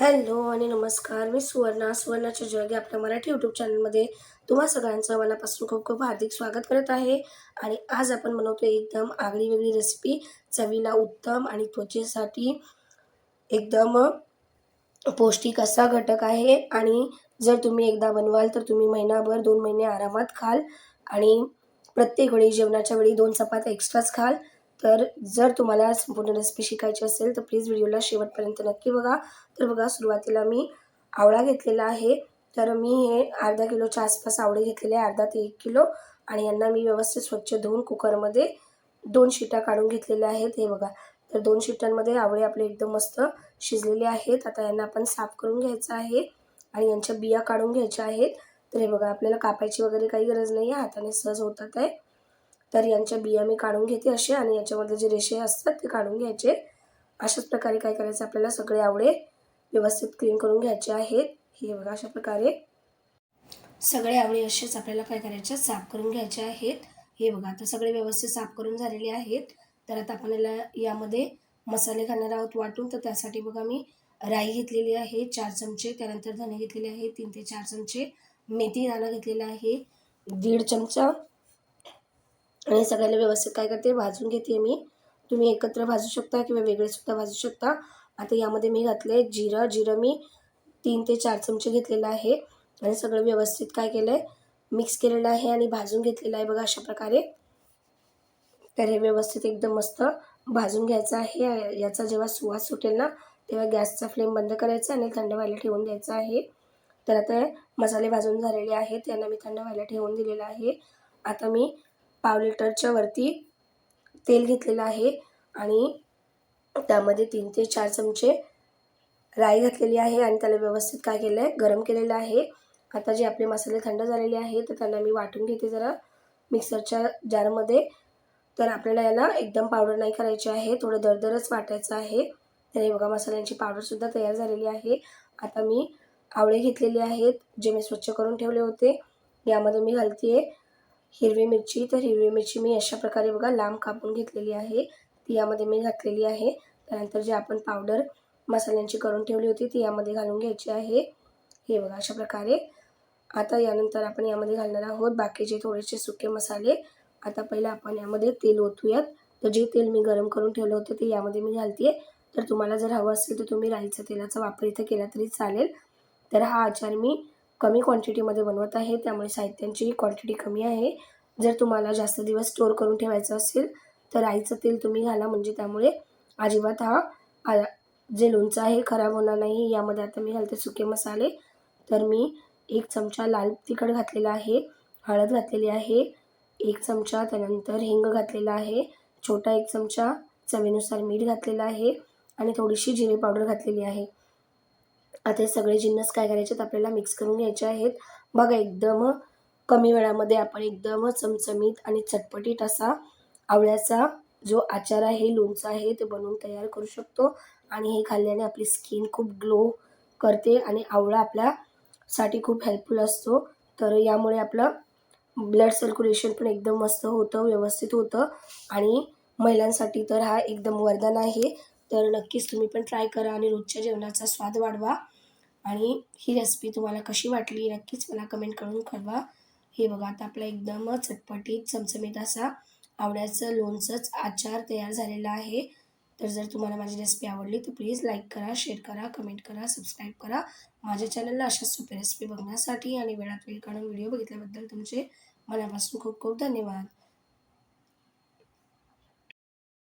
Hello आणि नमस्कार मी सुवर्णा सुवर्णाच्या जोगी आपल्या मराठी यूट्यूब चॅनलमध्ये तुम्हा सगळ्यांचं मनापासून खूप खूप हार्दिक स्वागत करत आहे. आणि आज आपण बनवतो एकदम आगळी वेगळी रेसिपी चवीला उत्तम आणि त्वचेसाठी एकदम पौष्टिक असा घटक आहे. आणि जर तुम्ही एकदा बनवाल तर तुम्ही महिनाभर दोन महिने आरामात खाल आणि प्रत्येक वेळी जेवणाच्या वेळी दोन चपात्या एक्स्ट्राच खाल. तर जर तुम्हाला संपूर्ण रेसिपी शिकायची असेल तर प्लीज व्हिडिओला शेवटपर्यंत नक्की बघा. तर बघा सुरुवातीला मी आवळा घेतलेला आहे. तर मी हे अर्धा किलोच्या आसपास आवळे घेतलेले आहे अर्धा ते एक किलो. आणि यांना मी व्यवस्थित स्वच्छ धुवून कुकरमध्ये दोन शिट्या काढून घेतलेल्या आहेत. हे बघा तर दोन शिट्ट्यांमध्ये आवळे आपले एकदम मस्त शिजलेले आहेत. आता यांना आपण साफ करून घ्यायचं आहे आणि यांच्या बिया काढून घ्यायच्या आहेत. तर हे बघा आपल्याला कापायची वगैरे काही गरज नाही आहे हाताने सहज होतात आहे. तर यांच्या बिया मी काढून घेते असे आणि याच्यामध्ये जे रेषे असतात ते काढून घ्यायचे. अशाच प्रकारे काय करायचं आपल्याला सगळे आवळे व्यवस्थित क्लीन करून घ्यायचे आहेत. हे बघा अशा प्रकारे. सगळे आवळे असेच आपल्याला काय करायचे साफ करून घ्यायचे आहेत. हे बघा आता सगळे व्यवस्थित साफ करून झालेले आहेत. तर आता आपण याला यामध्ये मसाले घालणार आहोत वाटून. तर त्यासाठी बघा मी राई घेतलेली आहे चार चमचे. त्यानंतर धने घेतलेले आहे तीन ते चार चमचे. मेथी दाणा घेतलेला आहे दीड चमचा. आणि सगळ्याला व्यवस्थित काय करते भाजून घेते मी. तुम्ही एकत्र भाजू शकता किंवा वेगळेसुद्धा भाजू शकता. आता यामध्ये मी घातले जिरं. जिरं मी तीन ते चार चमचे घेतलेलं आहे. आणि सगळं व्यवस्थित काय केलं आहे मिक्स केलेलं आहे आणि भाजून घेतलेलं आहे बघा अशा प्रकारे. तर हे व्यवस्थित एकदम मस्त भाजून घ्यायचं आहे. याचा जेव्हा सुवास सुटेल ना तेव्हा गॅसचा फ्लेम बंद करायचा आणि थंड व्हायला ठेवून द्यायचा आहे. तर आता मसाले भाजून झालेले आहेत. त्यांना मी थंड व्हायला ठेवून दिलेलं आहे. आता मी पाव लिटरच्या वरती तेल घेतलेलं आहे आणि त्यामध्ये तीन ते चार चमचे राई घातलेली आहे आणि त्याला व्यवस्थित काय केलं आहे गरम केलेलं आहे. आता जे आपले मसाले थंड झालेले आहेत तर त्यांना मी वाटून घेते जरा मिक्सरच्या जारमध्ये. तर आपल्याला याला एकदम पावडर नाही करायची आहे थोडं दरदरच वाटायचं आहे. तर हे बघा मसाल्यांची पावडरसुद्धा तयार झालेली आहे. आता मी आवळे घेतलेले आहेत जे मी स्वच्छ करून ठेवले होते. यामध्ये मी घालते आहे हिरवी मिरची. तर हिरवी मिरची मी अशा प्रकारे बघा लांब कापून घेतलेली आहे. ती यामध्ये मी घातलेली आहे. त्यानंतर जे आपण पावडर मसाल्यांची करून ठेवली होती ती यामध्ये घालून घ्यायची आहे. हे बघा अशा प्रकारे. आता यानंतर आपण यामध्ये घालणार आहोत बाकीचे थोडेसे सुके मसाले. आता पहिलं आपण यामध्ये तेल ओतूयात. तर जे तेल मी गरम करून ठेवलं होतं ते यामध्ये मी घालते तर तुम्हाला जर हवं असेल तर तुम्ही राईचं तेलाचा वापर इथं केला तरी चालेल. तर हा आचार मी कमी क्वांटिटीमध्ये बनवत आहे त्यामुळे साहित्यांची क्वांटिटी कमी आहे. जर तुम्हाला जास्त दिवस स्टोअर करून ठेवायचं असेल तर आईचं तेल तुम्ही घाला म्हणजे त्यामुळे अजिबात हा जे लोणचं आहे खराब होणार नाही. यामध्ये आता मी घालते सुके मसाले. तर मी एक चमचा लाल तिखट घातलेला आहे हळद घातलेली आहे एक चमचा त्यानंतर हिंग घातलेला आहे छोटा एक चमचा चवीनुसार मीठ घातलेलं आहे आणि थोडीशी जिरे पावडर घातलेली आहे. आता हे सगळे जिन्नस काय करायचे आपल्याला मिक्स करून घ्यायचे आहेत. बघा एकदम कमी वेळामध्ये आपण एकदम चमचमीत आणि चटपटीत असा आवळ्याचा जो आचार आहे लोणचं आहे ते बनवून तयार करू शकतो. आणि हे खाल्ल्याने आपली स्किन खूप ग्लो करते आणि आवळा आपल्यासाठी खूप हेल्पफुल असतो. तर यामुळे आपलं ब्लड सर्क्युलेशन पण एकदम मस्त होतं व्यवस्थित होतं. आणि महिलांसाठी तर हा एकदम वरदान आहे. तर नक्कीच तुम्ही पण ट्राय करा आणि रोजच्या जेवणाचा स्वाद वाढवा. आणि ही रेसिपी तुम्हाला कशी वाटली नक्कीच मला कमेंट करून कळवा. हे बघा आता आपला एकदम चटपटीत चमचमीत असा आवड्याचं लोणचंच आचार तयार झालेला आहे. तर जर तुम्हाला माझी रेसिपी आवडली तर प्लीज लाईक करा शेअर करा कमेंट करा सबस्क्राईब करा. माझ्या चॅनलला अशाच सोप्या रेसिपी बघण्यासाठी आणि वेळात वेळ काढून व्हिडिओ बघितल्याबद्दल तुमचे मनापासून खूप खूप धन्यवाद.